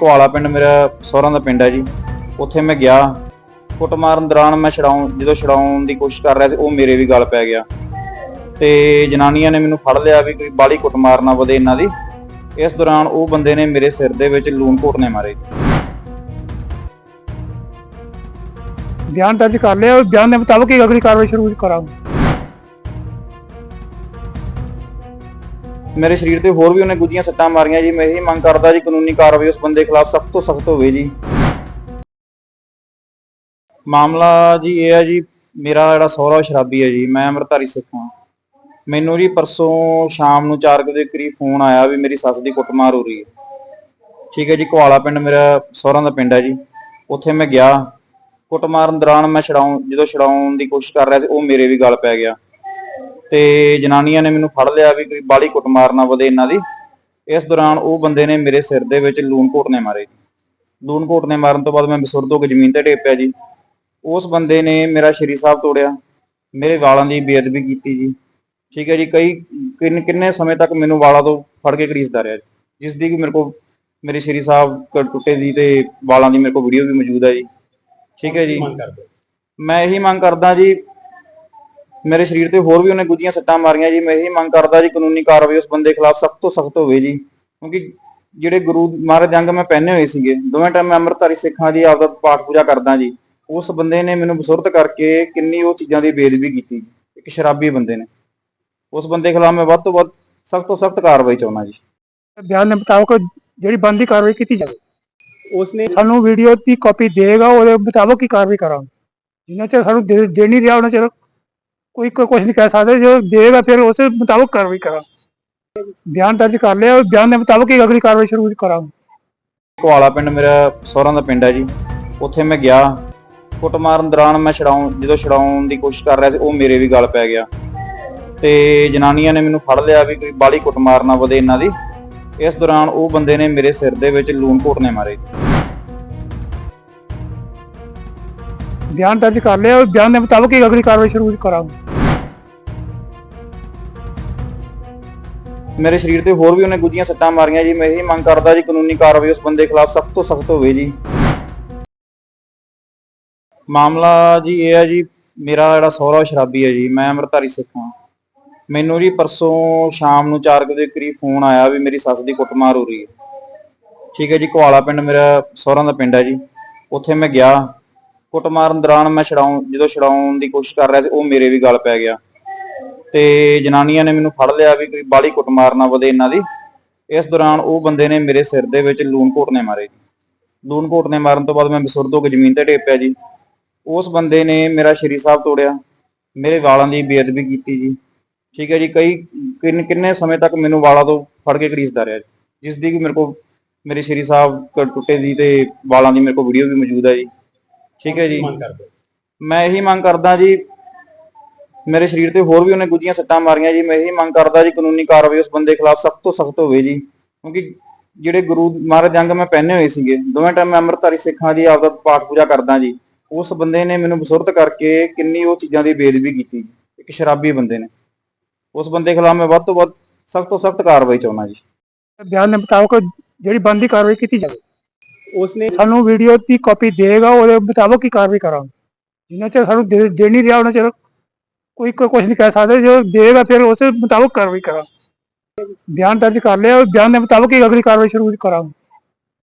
Kuala ਪਿੰਡ ਮੇਰਾ ਸਹੁਰਾਂ ਦਾ ਪਿੰਡ ਹੈ ਜੀ। ਉੱਥੇ ਮੈਂ ਗਿਆ। ਕੁੱਟ ਮਾਰਨ ਦੌਰਾਨ ਮੈਂ ਛਡਾਉਣ, ਜਦੋਂ ਛਡਾਉਣ ਦੀ ਕੋਸ਼ਿਸ਼ ਕਰ ਰਿਹਾ ਸੀ, ਉਹ ਮੇਰੇ ਵੀ ਗਲ ਪੈ ਗਿਆ। ਤੇ ਜਨਾਨੀਆਂ ਨੇ ਮੈਨੂੰ ਫੜ ਲਿਆ ਵੀ ਕੋਈ ਬਾਲੀ ਕੁੱਟ ਮਾਰਨਾ ਵਧੇ ਇਹਨਾਂ ਦੀ। ਇਸ ਦੌਰਾਨ ਉਹ ਬੰਦੇ ਨੇ ਮੇਰੇ ਸਿਰ ਦੇ ਵਿੱਚ ਲੂਣ ਘੋਟਨੇ ਮਾਰੇ। ਬਿਆਨ ਦਰਜ ਕਰ ਲਿਆ ਉਹ ਬਿਆਨ ਦੇ ਮੁਤਾਬਕ ਹੀ ਅਗਲੀ ਕਾਰਵਾਈ ਸ਼ੁਰੂ ਕਰਾਂਗੇ। ਮੇਰੇ ਸਰੀਰ ਤੇ ਹੋਰ ਵੀ ਉਹਨੇ ਗੁੱਜੀਆਂ ਸੱਟਾਂ ਮਾਰੀਆਂ ਜੀ। ਮੈਂ ਇਹੀ ਮੰਗ ਕਰਦਾ ਜੀ, ਕਾਨੂੰਨੀ ਕਾਰਵਾਈ ਉਸ ਬੰਦੇ ਖਿਲਾਫ ਸਖਤ ਤੋਂ ਸਖਤ ਹੋਵੇ ਜੀ। ਮਾਮਲਾ ਜੀ ਇਹ ਹੈ ਜੀ, ਮੇਰਾ ਜਿਹੜਾ ਸਹੁਰਾ ਸ਼ਰਾਬੀ ਹੈ ਜੀ। ਮੈਂ ਅੰਮ੍ਰਿਤਧਾਰੀ ਸਿੱਖ ਹਾਂ। ਮੈਨੂੰ ਜੀ ਪਰਸੋਂ ਸ਼ਾਮ ਨੂੰ 4 ਵਜੇ ਕਰੀਬ ਫੋਨ ਆਇਆ ਵੀ ਮੇਰੀ ਸੱਸ ਦੀ ਕੁੱਟਮਾਰ ਹੋ ਰਹੀ ਹੈ। ਠੀਕ ਹੈ ਜੀ, ਕੁਆਲਾ ਪਿੰਡ ਮੇਰਾ ਸਹੁਰਾਂ ਦਾ ਪਿੰਡ ਹੈ ਜੀ। ਉੱਥੇ ਮੈਂ ਗਿਆ। ਕੁੱਟ ਮਾਰਨ ਦੌਰਾਨ ਮੈਂ ਛਡਾਉਣ, ਜਦੋਂ ਛਡਾਉਣ ਦੀ ਕੋਸ਼ਿਸ਼ ਕਰ ਰਿਹਾ ਸੀ, ਉਹ ਮੇਰੇ ਵੀ ਗਲ ਪੈ ਗਿਆ। ਤੇ ਜਨਾਨੀਆਂ ਨੇ ਮੈਨੂੰ ਫੜ ਲਿਆ ਵੀ ਕੋਈ ਬਾਲੀ ਕੁੱਟ ਮਾਰਨਾ ਵਧੇ ਇਹਨਾਂ ਦੀ। ਇਸ ਦੌਰਾਨ ਉਹ ਬੰਦੇ ਨੇ ਮੇਰੇ ਸਿਰ ਦੇ ਵਿੱਚ ਲੂਣ ਘੋਟਨੇ ਮਾਰੇ ਲੂਣ ਘੋਟਨੇ ਮਾਰਨ ਤੋਂ ਬਾਅਦ ਮੈਂ ਬਸੁਰਦ ਹੋ ਕੇ ਜ਼ਮੀਨ ਤੇ ਡੇਪ ਪਿਆ ਜੀ। ਉਸ ਬੰਦੇ ਨੇ ਮੇਰਾ ਸ਼੍ਰੀ ਸਾਹਿਬ ਤੋੜਿਆ। ਮੇਰੇ ਵਾਲਾਂ ਦੀ ਬੇਅਦਬੀ ਕੀਤੀ ਜੀ। ਠੀਕ ਹੈ ਜੀ ਕਈ ਕਿੰਨ- ਸਮੇਂ ਤੱਕ ਮੈਨੂੰ ਵਾਲਾਂ ਤੋਂ ਫੜ ਕੇ ਘੜੀਸਦਾ ਰਿਹਾ ਜੀ, ਜਿਸ ਦੀ ਕਿ ਮੇਰੇ ਕੋਲ ਮੇਰੇ ਸ਼੍ਰੀ ਸਾਹਿਬ ਟੁੱਟੇ ਦੀ ਤੇ ਵਾਲਾਂ ਦੀ ਮੇਰੇ ਕੋਲ ਵੀਡੀਓ ਵੀ ਮੌਜੂਦ ਹੈ ਜੀ। ਠੀਕ ਹੈ ਜੀ। ਮੈਂ ਇਹੀ ਮੰਗ ਕਰਦਾ ਜੀ ਮੇਰੇ ਸਰੀਰ ਤੇ ਹੋਰ ਵੀ ਉਹਨੇ ਗੁੱਜੀਆਂ ਸੱਟਾਂ ਮਾਰੀਆਂ ਜੀ। ਮੈਂ ਇਹੀ ਮੰਗ ਕਰਦਾ ਜੀ ਕਾਨੂੰਨੀ ਕਾਰਵਾਈ ਉਸ ਬੰਦੇ ਖਿਲਾਫ ਸਖਤ ਤੋਂ ਸਖਤ ਹੋਵੇ ਜੀ। ਕਿਉਂਕਿ ਜਿਹੜੇ ਗੁਰੂ ਮਹਾਰਾਜ ਜੰਗ ਮੈਂ ਪਹਿਨੇ ਹੋਏ ਸੀਗੇ ਦੋਵੇਂ ਟਾਈਮ ਮੈਂ ਅੰਮ੍ਰਿਤਧਾਰੀ ਸਿੱਖਾਂ ਦੀ ਆਪਦਾ ਪਾਠ ਪੂਜਾ ਕਰਦਾ ਜੀ। ਉਸ ਬੰਦੇ ਨੇ ਮੈਨੂੰ ਬਸੁਰਤ ਕਰਕੇ ਕਿੰਨੀ ਉਹ ਚੀਜ਼ਾਂ ਦੀ ਬੇਦਬੀ ਕੀਤੀ। ਇੱਕ ਸ਼ਰਾਬੀ ਬੰਦੇ ਨੇ। ਉਸ ਬੰਦੇ ਖਿਲਾਫ ਮੈਂ ਵੱਧ ਤੋਂ ਵੱਧ ਸਖਤ ਤੋਂ ਸਖਤ ਕਾਰਵਾਈ ਚਾਹੁੰਦਾ ਜੀ। ਬਿਆਨ ਦੇ ਮੁਤਾਬਕ ਜਿਹੜੀ ਬੰਦੀ ਕਾਰਵਾਈ ਕੀਤੀ ਜਾਵੇ ਉਸਨੇ ਸਾਨੂੰ ਵੀਡੀਓ ਦੀ ਕਾਪੀ ਦੇਗਾ ਉਹਦੇ ਮੁਤਾਬਕ ਹੀ ਕਾਰਵਾਈ ਕਰਾਂਗੇ। ਜਿੰਨਾ ਚਿਰ ਸਾਨੂੰ ਦੇ ਨਹੀਂ ਰਿਹਾ ਉਹਨਾਂ ਚਿਰ ਕੋਈ ਕੋਈ ਕੁਝ ਨਹੀਂ ਕਹਿ ਸਕਦੇ ਜੋ ਦੇਗਾ ਫਿਰ ਉਸ ਮੁਤਾਬਕ ਕਾਰਵਾਈ ਕਰਾਂਗੇ। ਬਿਆਨ ਦਰਜ ਕਰ ਲਿਆ ਉਹ ਬਿਆਨ ਦੇ ਮੁਤਾਬਕ ਹੀ ਅਗਲੀ ਕਾਰਵਾਈ ਸ਼ੁਰੂ ਕਰਾਂਗੇ। ਕੁਆਲਾ ਪਿੰਡ ਮੇਰਾ ਸਹੁਰਾਂ ਦਾ ਪਿੰਡ ਹੈ ਜੀ। ਉੱਥੇ ਮੈਂ ਗਿਆ। ਕੁੱਟ ਮਾਰਨ ਦੌਰਾਨ ਮੈਂ ਛਡਾਉਣ ਜਦੋਂ ਛਡਾਉਣ ਦੀ ਕੋਸ਼ਿਸ਼ ਕਰ ਰਿਹਾ ਸੀ ਉਹ ਮੇਰੇ ਵੀ ਗਲ ਪੈ ਗਿਆ। ਤੇ ਜਨਾਨੀਆਂ ਨੇ ਮੈਨੂੰ ਫੜ ਲਿਆ ਵੀ ਕੋਈ ਬਾਲੀ ਕੁੱਟ ਮਾਰਨਾ ਵਧੇ ਇਹਨਾਂ ਦੀ। ਇਸ ਦੌਰਾਨ ਉਹ ਬੰਦੇ ਨੇ ਮੇਰੇ ਸਿਰ ਦੇ ਵਿੱਚ ਲੂਣ ਘੋਟਨੇ ਮਾਰੇ। ਬਿਆਨ ਦਰਜ ਕਰ ਲਿਆ ਉਹ ਬਿਆਨ ਦੇ ਮੁਤਾਬਕ ਹੀ ਅਗਲੀ ਕਾਰਵਾਈ ਸ਼ੁਰੂ ਕਰਾਂਗੇ। ਮੇਰੇ ਸਰੀਰ ਤੇ ਹੋਰ ਵੀ ਉਹਨੇ ਗੁੱਜੀਆਂ ਸੱਟਾਂ ਮਾਰੀਆਂ ਜੀ। ਮੈਂ ਇਹੀ ਮੰਗ ਕਰਦਾ ਜੀ, ਕਾਨੂੰਨੀ ਕਾਰਵਾਈ ਉਸ ਬੰਦੇ ਖਿਲਾਫ ਸਖਤ ਤੋਂ ਸਖਤ ਹੋਵੇ ਜੀ। ਮਾਮਲਾ ਜੀ ਇਹ ਹੈ ਜੀ, ਮੇਰਾ ਜਿਹੜਾ ਸਹੁਰਾ ਸ਼ਰਾਬੀ ਹੈ ਜੀ। ਮੈਂ ਅੰਮ੍ਰਿਤਧਾਰੀ ਸਿੱਖ ਹਾਂ। ਮੈਨੂੰ ਜੀ ਪਰਸੋਂ ਸ਼ਾਮ ਨੂੰ 4 ਵਜੇ ਦੇ ਕਰੀਬ ਫੋਨ ਆਇਆ ਵੀ ਮੇਰੀ ਸੱਸ ਦੀ ਕੁੱਟਮਾਰ ਹੋ ਰਹੀ ਹੈ। ਠੀਕ ਹੈ ਜੀ, ਕੁਆਲਾ ਪਿੰਡ ਮੇਰਾ ਸਹੁਰਾਂ ਦਾ ਪਿੰਡ ਹੈ ਜੀ। ਉੱਥੇ ਮੈਂ ਗਿਆ। ਕੁੱਟ ਮਾਰਨ ਦੌਰਾਨ ਮੈਂ ਛਡਾਉਣ, ਜਦੋਂ ਛਡਾਉਣ ਦੀ ਕੋਸ਼ਿਸ਼ ਕਰ ਰਿਹਾ ਸੀ, ਉਹ ਮੇਰੇ ਵੀ ਗਲ ਪੈ ਗਿਆ। ਤੇ ਜਨਾਨੀਆਂ ਨੇ ਮੈਨੂੰ ਫੜ ਲਿਆ ਵੀ ਕੋਈ ਬਾਲੀ ਕੁੱਟ ਮਾਰਨਾ ਵਧੇ ਇਹਨਾਂ ਦੀ। ਇਸ ਦੌਰਾਨ ਉਹ ਬੰਦੇ ਨੇ ਮੇਰੇ ਸਿਰ ਦੇ ਵਿੱਚ ਲੂਣ ਘੋਟਨੇ ਮਾਰੇ ਲੂਣ ਘੋਟਨੇ ਮਾਰਨ ਤੋਂ ਬਾਅਦ ਮੈਂ ਬਸੁਰਦ ਹੋ ਕੇ ਜ਼ਮੀਨ ਤੇ ਡੇਪ ਪਿਆ ਜੀ। ਉਸ ਬੰਦੇ ਨੇ ਮੇਰਾ ਸ਼੍ਰੀ ਸਾਹਿਬ ਤੋੜਿਆ ਮੇਰੇ ਵਾਲਾਂ ਦੀ ਬੇਅਦਬੀ ਕੀਤੀ ਜੀ। ਠੀਕ ਹੈ ਜੀ ਕਈ ਕਿੰਨ- ਸਮੇਂ ਤੱਕ ਮੈਨੂੰ ਵਾਲਾਂ ਤੋਂ ਫੜ ਕੇ ਘੜੀਸਦਾ ਰਿਹਾ ਜੀ, ਜਿਸ ਦੀ ਕਿ ਮੇਰੇ ਕੋਲ ਮੇਰੇ ਸ਼੍ਰੀ ਸਾਹਿਬ ਟੁੱਟੇ ਦੀ ਤੇ ਵਾਲਾਂ ਦੀ ਮੇਰੇ ਕੋਲ ਵੀਡੀਓ ਵੀ ਮੌਜੂਦ ਹੈ ਜੀ। ਠੀਕ ਹੈ ਜੀ। ਮੈਂ ਇਹੀ ਮੰਗ ਕਰਦਾ ਜੀ ਮੇਰੇ ਸਰੀਰ ਤੇ ਹੋਰ ਵੀ ਉਹਨੇ ਗੁੱਜੀਆਂ ਸੱਟਾਂ ਮਾਰੀਆਂ ਜੀ। ਮੈਂ ਇਹੀ ਮੰਗ ਕਰਦਾ ਜੀ ਕਾਨੂੰਨੀ ਕਾਰਵਾਈ ਉਸ ਬੰਦੇ ਖਿਲਾਫ ਸਖਤ ਤੋਂ ਸਖਤ ਹੋਵੇ ਜੀ। ਕਿਉਂਕਿ ਜਿਹੜੇ ਗੁਰੂ ਮਹਾਰਾਜ ਜੰਗ ਮੈਂ ਪਹਿਨੇ ਹੋਏ ਸੀਗੇ ਦੋਵੇਂ ਟਾਈਮ ਮੈਂ ਅੰਮ੍ਰਿਤਧਾਰੀ ਸਿੱਖਾਂ ਦੀ ਆਪਦਾ ਪਾਠ ਪੂਜਾ ਕਰਦਾ ਜੀ। ਉਸ ਬੰਦੇ ਨੇ ਮੈਨੂੰ ਬਸੁਰਤ ਕਰਕੇ ਕਿੰਨੀ ਉਹ ਚੀਜ਼ਾਂ ਦੀ ਬੇਦਬੀ ਕੀਤੀ। ਇੱਕ ਸ਼ਰਾਬੀ ਬੰਦੇ ਨੇ। ਉਸ ਬੰਦੇ ਖਿਲਾਫ ਮੈਂ ਵੱਧ ਤੋਂ ਵੱਧ ਸਖਤ ਤੋਂ ਸਖਤ ਕਾਰਵਾਈ ਚਾਹੁੰਦਾ ਜੀ। ਬਿਆਨ ਦੇ ਮੁਤਾਬਕ ਜਿਹੜੀ ਬੰਦੀ ਕਾਰਵਾਈ ਕੀਤੀ ਜਾਵੇ ਉਸਨੇ ਸਾਨੂੰ ਵੀਡੀਓ ਦੀ ਕਾਪੀ ਦੇਗਾ ਉਹਦੇ ਮੁਤਾਬਕ ਹੀ ਕਾਰਵਾਈ ਕਰਾਂਗੇ। ਜਿੰਨਾ ਚਿਰ ਸਾਨੂੰ ਦੇ ਨਹੀਂ ਰਿਹਾ ਉਹਨਾਂ ਚਿਰ ਕੋਈ ਕੋਈ ਕੁਝ ਨਹੀਂ ਕਹਿ ਸਕਦੇ, ਜੋ ਦੇਗਾ ਫਿਰ ਉਸ ਮੁਤਾਬਕ ਕਾਰਵਾਈ ਕਰਾਂ ਬਿਆਨ ਦਰਜ ਕਰ ਲਿਆ ਉਹ ਬਿਆਨ ਦੇ ਮੁਤਾਬਕ ਹੀ ਅਗਲੀ ਕਾਰਵਾਈ ਸ਼ੁਰੂ ਕਰਾਂਗੇ।